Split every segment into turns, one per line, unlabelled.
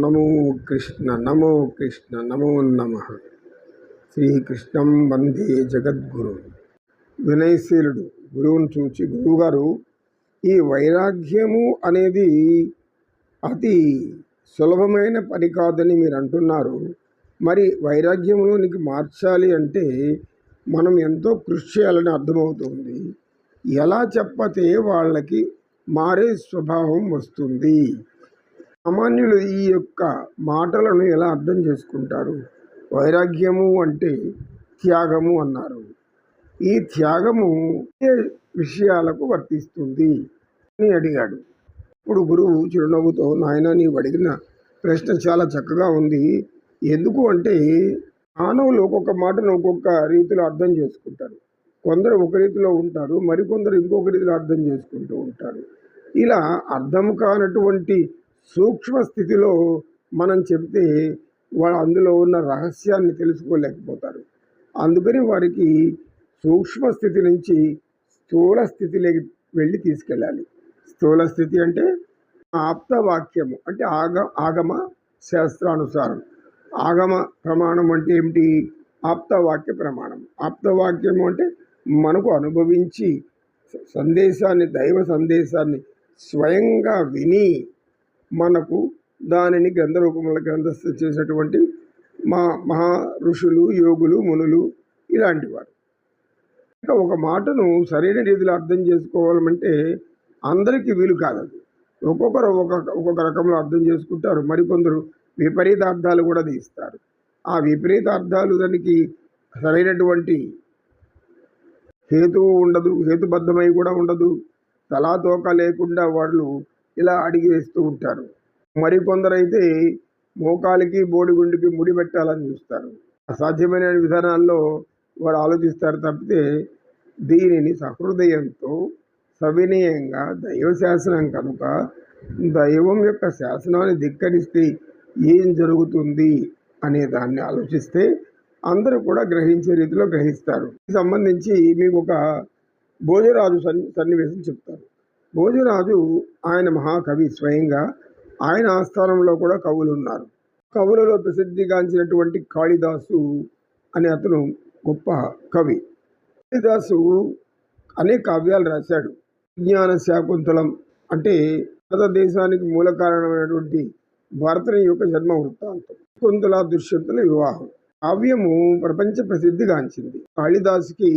నమో కృష్ణ నమో కృష్ణ నమో నమ. శ్రీకృష్ణం వందే జగద్గురు. వినయశీలుడు గురువును చూచి గురువుగారు ఈ వైరాగ్యము అనేది అతి సులభమైన పని కాదని మీరు అంటున్నారు. మరి వైరాగ్యంలోనికి మార్చాలి అంటే మనం ఎంతో కృషి చేయాలని అర్థమవుతుంది. ఎలా చెప్పతే వాళ్ళకి మారే స్వభావం వస్తుంది. సామాన్యులు ఈ యొక్క మాటలను ఎలా అర్థం చేసుకుంటారు? వైరాగ్యము అంటే త్యాగము అన్నారు. ఈ త్యాగము ఏ విషయాలకు వర్తిస్తుంది అని అడిగాడు. ఇప్పుడు గురువు చిరునవ్వుతో నాయన నీవు అడిగిన ప్రశ్న చాలా చక్కగా ఉంది. ఎందుకు అంటే మానవులు ఒక్కొక్క మాటను ఒక్కొక్క రీతిలో అర్థం చేసుకుంటారు. కొందరు ఒక రీతిలో ఉంటారు మరికొందరు ఇంకొక రీతిలో అర్థం చేసుకుంటూ ఉంటారు. ఇలా అర్థం కానటువంటి సూక్ష్మ స్థితిలో మనం చెప్తే వాళ్ళు అందులో ఉన్న రహస్యాన్ని తెలుసుకోలేకపోతారు. అందుకని వారికి సూక్ష్మ స్థితి నుంచి స్థూల స్థితిలోకి వెళ్ళి తీసుకెళ్ళాలి. స్థూల స్థితి అంటే ఆప్తవాక్యము అంటే ఆగ ఆగమ శాస్త్రానుసారం. ఆగమ ప్రమాణం అంటే ఏమిటి? ఆప్తవాక్య ప్రమాణం. ఆప్తవాక్యము అంటే మనకు అనుభవించి సందేశాన్ని దైవ సందేశాన్ని స్వయంగా విని మనకు దానిని గ్రంథ రూపంలో గ్రంథస్థ చేసినటువంటి మా మహా ఋషులు యోగులు మునులు ఇలాంటి వారు. ఇంకా ఒక మాటను సరైన రీతిలో అర్థం చేసుకోవాలంటే అందరికీ వీలు కాదు ఒక్కొక్కరు ఒక్కొక్క ఒక్కొక్క రకంలో అర్థం చేసుకుంటారు. మరికొందరు విపరీత అర్థాలు కూడా తీస్తారు. ఆ విపరీత అర్థాలు దానికి సరైనటువంటి హేతువు ఉండదు హేతుబద్ధమై కూడా ఉండదు. తలాతోక లేకుండా వాళ్ళు ఇలా అడిగి వేస్తూ ఉంటారు. మరికొందరైతే మోకాలికి బోడిగుండికి ముడి పెట్టాలని చూస్తారు. అసాధ్యమైన విధానాల్లో వారు ఆలోచిస్తారు తప్పితే దీనిని సహృదయంతో సవినయంగా దైవ శాసనం కనుక దైవం యొక్క శాసనాన్ని ధిక్కరిస్తే ఏం జరుగుతుంది అనే దాన్ని ఆలోచిస్తే అందరూ కూడా గ్రహించే రీతిలో గ్రహిస్తారు. సంబంధించి మీకు ఒక భోజరాజు సన్ని సన్నివేశం చెప్తారు భోజరాజు ఆయన మహాకవి స్వయంగా ఆయన ఆస్థానంలో కూడా కవులు ఉన్నారు కవులలో ప్రసిద్ధిగాంచినటువంటి కాళిదాసు అనే అతను గొప్ప కవి. కాళిదాసు అనేక కావ్యాలు రాశాడు. విజ్ఞాన శాకుంతలం అంటే భారతదేశానికి మూల కారణమైనటువంటి భరతుని యొక్క జన్మ వృత్తాంతం. కుంతల దుష్యంతుల వివాహం. కావ్యము ప్రపంచ ప్రసిద్ధిగాంచింది కాళిదాసుకి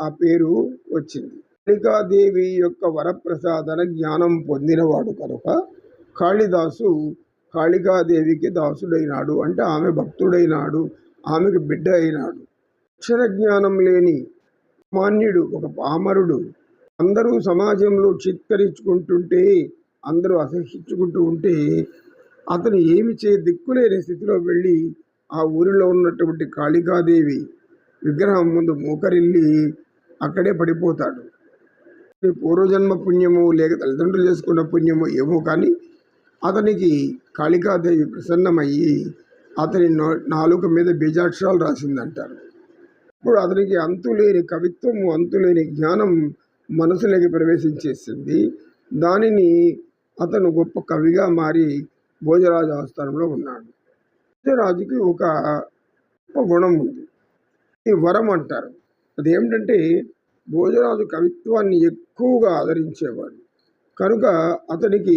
ఆ పేరు వచ్చింది. కాళికాదేవి యొక్క వరప్రసాదన జ్ఞానం పొందినవాడు కనుక కాళిదాసు కాళికాదేవికి దాసుడైనాడు. అంటే ఆమె భక్తుడైనాడు ఆమెకు బిడ్డ అయినాడు అక్షర జ్ఞానం లేని మాన్యుడు ఒక పామరుడు. అందరూ సమాజంలో చిత్కరించుకుంటుంటే అందరూ అసహించుకుంటూ ఉంటే అతను ఏమి చే దిక్కులేని స్థితిలో వెళ్ళి ఆ ఊరిలో ఉన్నటువంటి కాళికాదేవి విగ్రహం ముందు మోకరిల్లి అక్కడే పడిపోతాడు. పూర్వజన్మ పుణ్యము లేక తల్లిదండ్రులు చేసుకున్న పుణ్యము ఏమో కానీ అతనికి కాళికాదేవి ప్రసన్నమయ్యి అతని నాలుక మీద బీజాక్షరాలు రాసిందంటారు. ఇప్పుడు అతనికి అంతులేని కవిత్వము అంతులేని జ్ఞానం మనసులోకి ప్రవేశించేసింది. దానిని అతను గొప్ప కవిగా మారి భోజరాజు ఆస్థానంలో ఉన్నాడు. భోజరాజుకి ఒక గొప్ప గుణం ఉంది. ఈ వరం అంటారు. అదేమిటంటే భోజరాజు కవిత్వాన్ని ఎక్కువగా ఆదరించేవాడు. కనుక అతనికి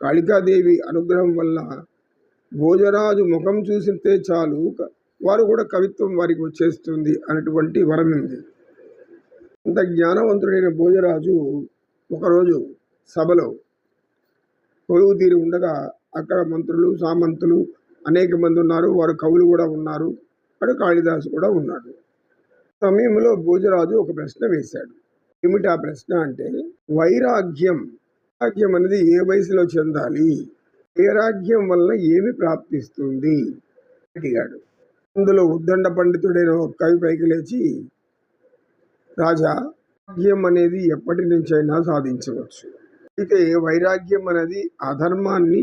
కాళికాదేవి అనుగ్రహం వల్ల భోజరాజు ముఖం చూసితే చాలు వారు కూడా కవిత్వం వారికి వచ్చేస్తుంది అనేటువంటి వరం ఉంది. అంత జ్ఞానవంతుడైన భోజరాజు ఒకరోజు సభలో కొలువు తీరి ఉండగా అక్కడ మంత్రులు సామంతులు అనేక మంది ఉన్నారు వారు కవులు కూడా ఉన్నారు అటు కాళిదాసు కూడా ఉన్నాడు. సమయంలో భోజరాజు ఒక ప్రశ్న వేశాడు. ఏమిటి ఆ ప్రశ్న అంటే వైరాగ్యం వైరాగ్యం అనేది ఏ వయసులో చెందాలి? వైరాగ్యం వలన ఏమి ప్రాప్తిస్తుంది? అడిగాడు. అందులో ఉద్దండ పండితుడైన ఒక కవి పైకి లేచి రాజా వైరాగ్యం అనేది ఎప్పటి నుంచైనా సాధించవచ్చు. అయితే వైరాగ్యం అనేది అధర్మాన్ని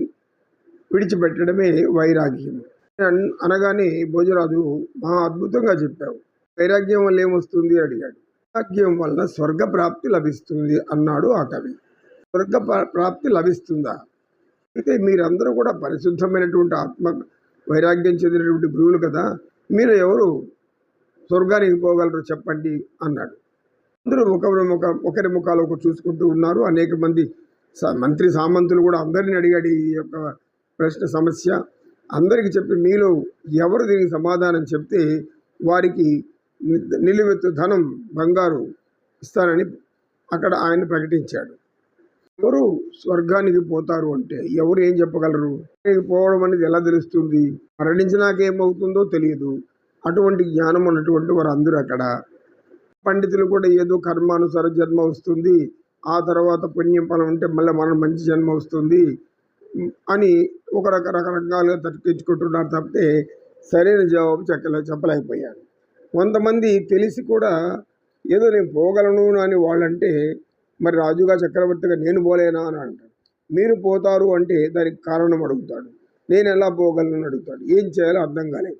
విడిచిపెట్టడమే వైరాగ్యం. అనగానే భోజరాజు మహా అద్భుతంగా చెప్పావు. వైరాగ్యం వల్ల ఏమొస్తుంది? అడిగాడు. వైరాగ్యం వలన స్వర్గ ప్రాప్తి లభిస్తుంది అన్నాడు ఆ కవి. స్వర్గ ప్రాప్తి లభిస్తుందా? అయితే మీరందరూ కూడా పరిశుద్ధమైనటువంటి ఆత్మ వైరాగ్యం చెందినటువంటి గురువులు కదా మీరు ఎవరు? స్వర్గానికి పోగలరు చెప్పండి అన్నాడు. అందరూ ఒకరి ముఖ ఒకరి ముఖాలు ఒక చూసుకుంటూ ఉన్నారు. అనేక మంది మంత్రి సామంతులు కూడా అందరిని అడిగాడు ఈ యొక్క ప్రశ్న సమస్య. అందరికీ చెప్పి మీలో ఎవరు దీనికి సమాధానం చెప్తే వారికి నిలువెత్తు ధనం బంగారు ఇస్తానని అక్కడ ఆయన ప్రకటించాడు. ఎవరు స్వర్గానికి పోతారు అంటే ఎవరు ఏం చెప్పగలరు? పోవడం అనేది ఎలా తెలుస్తుంది? మరణించినాకేమవుతుందో తెలియదు. అటువంటి జ్ఞానం ఉన్నటువంటి వారు అందరూ అక్కడ. పండితులు కూడా ఏదో కర్మానుసార జన్మ వస్తుంది. ఆ తర్వాత పుణ్యం ఫలం ఉంటే మళ్ళీ మనం మంచి జన్మ వస్తుంది అని ఒక రక రకరకాలుగా తప్పించుకుంటున్నారు తప్పితే సరైన జవాబు చెప్పలే చెప్పలేకపోయారు. కొంతమంది తెలిసి కూడా ఏదో నేను పోగలను అని వాళ్ళంటే మరి రాజుగా చక్రవర్తిగా నేను పోలేనా? అని అంటాడు మీరు పోతారు అంటే దానికి కారణం అడుగుతాడు. నేను ఎలా పోగలను అని అడుగుతాడు. ఏం చేయాలో అర్థం కాలేదు.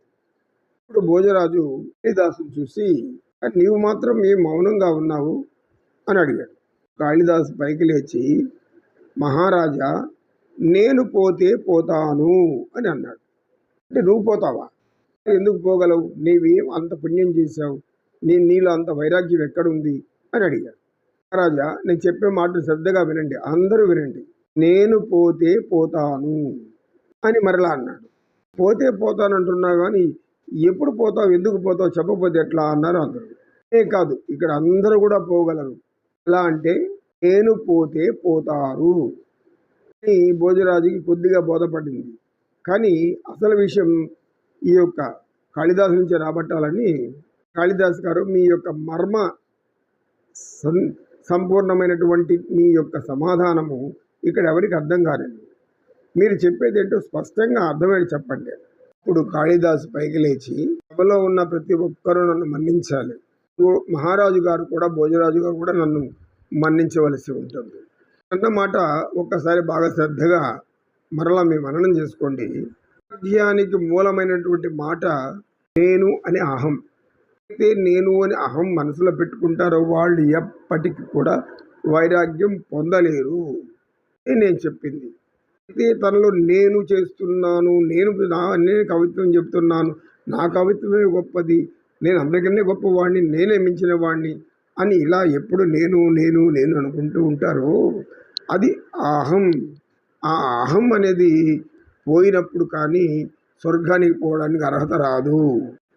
ఇప్పుడు భోజరాజు కాళిదాసుని చూసి నీవు మాత్రం ఏం మౌనంగా ఉన్నావు? అని అడిగాడు. కాళిదాసు పైకి లేచి మహారాజా నేను పోతే పోతాను అని అన్నాడు. అంటే నువ్వు పోతావా? ఎందుకు పోగలవు? నీవేం అంత పుణ్యం చేశావు? నీ నీలో అంత వైరాగ్యం ఎక్కడుంది? అని అడిగాడు. మహారాజా నేను చెప్పే మాటలు శ్రద్ధగా వినండి. అందరూ వినండి. నేను పోతే పోతాను అని మరలా అన్నాడు. పోతే పోతాను అంటున్నావు కానీ ఎప్పుడు పోతావు? ఎందుకు పోతావు? చెప్పకపోతే ఎట్లా? అన్నారు అందరూ. ఏ కాదు ఇక్కడ అందరూ కూడా పోగలరు. ఎలా అంటే నేను పోతే పోతారు అని భోజరాజుకి కొద్దిగా బోధపడింది. కానీ అసలు విషయం ఈ యొక్క కాళిదాసు నుంచి రాబట్టాలని కాళిదాస్ గారు మీ యొక్క మర్మ సం సంపూర్ణమైనటువంటి మీ యొక్క సమాధానము ఇక్కడ ఎవరికి అర్థం కాలేదు. మీరు చెప్పేది ఏంటో స్పష్టంగా అర్థమై చెప్పండి. ఇప్పుడు కాళిదాసు పైకి లేచి సభలో ఉన్న ప్రతి ఒక్కరూ నన్ను మన్నించాలి. మహారాజు గారు కూడా భోజరాజు గారు కూడా నన్ను మన్నించవలసి ఉంటుంది. అన్నమాట ఒక్కసారి బాగా శ్రద్ధగా మరలా మీ మననం చేసుకోండి. వైరాగ్యానికి మూలమైనటువంటి మాట నేను అనే అహం. అయితే నేను అని అహం మనసులో పెట్టుకుంటారో వాళ్ళు ఎప్పటికీ కూడా వైరాగ్యం పొందలేరు అని నేను చెప్పింది. అయితే తనలో నేను చేస్తున్నాను నేను నా నేను కవిత్వం చెప్తున్నాను నా కవిత్వమే గొప్పది నేను అందరికన్నా గొప్పవాడిని నేనే మించిన వాడిని అని ఇలా ఎప్పుడు నేను నేను నేను అనుకుంటూ ఉంటారో అది అహం. ఆ అహం అనేది పోయినప్పుడు కానీ స్వర్గానికి పోవడానికి అర్హత రాదు.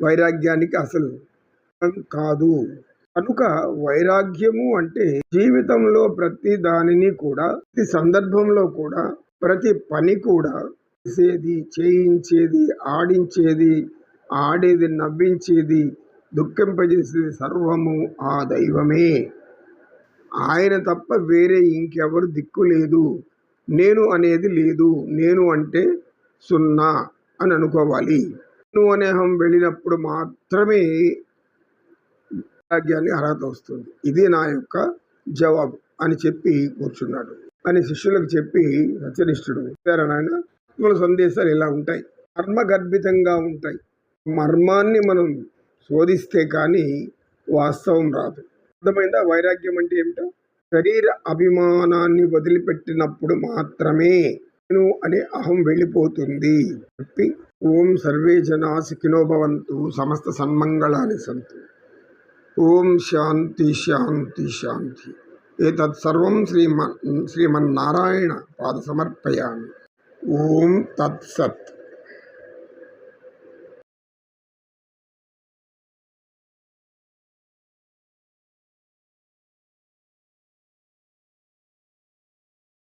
వైరాగ్యానికి అసలు కాదు. కనుక వైరాగ్యము అంటే జీవితంలో ప్రతి దానిని కూడా ప్రతి సందర్భంలో కూడా ప్రతి పని కూడా చేసేది చేయించేది ఆడించేది ఆడేది నవ్వించేది దుఃఖింపజేసేది సర్వము ఆ దైవమే. ఆయన తప్ప వేరే ఇంకెవరు దిక్కు లేదు. నేను అనేది లేదు నేను అంటే సున్నా అని అనుకోవాలి. నేను అనే అహం వెళ్ళినప్పుడు మాత్రమే వైరాగ్యాన్ని అర్హత వస్తుంది. ఇది నా యొక్క జవాబు అని చెప్పి కూర్చున్నాడు. అని శిష్యులకు చెప్పి సత్యనిష్ఠుడు నాయన ఆత్మల సందేశాలు ఇలా ఉంటాయి. మర్మగర్భితంగా ఉంటాయి. మర్మాన్ని మనం శోధిస్తే కానీ వాస్తవం రాదు. అర్థమైందా? వైరాగ్యం అంటే ఏమిటో? శరీర అభిమానాన్ని వదిలిపెట్టినప్పుడు మాత్రమే నేను అనే అహం వెళ్ళిపోతుంది. చెప్పి ఓం సర్వే జనా సుఖినోభవంతు సమస్త సన్మంగళాన్ని సంతు. ఓం శాంతి శాంతి శాంతి. ఏతత్ సర్వం శ్రీమన్ శ్రీమన్నారాయణ పాద సమర్పయామి. ఓం తత్సత్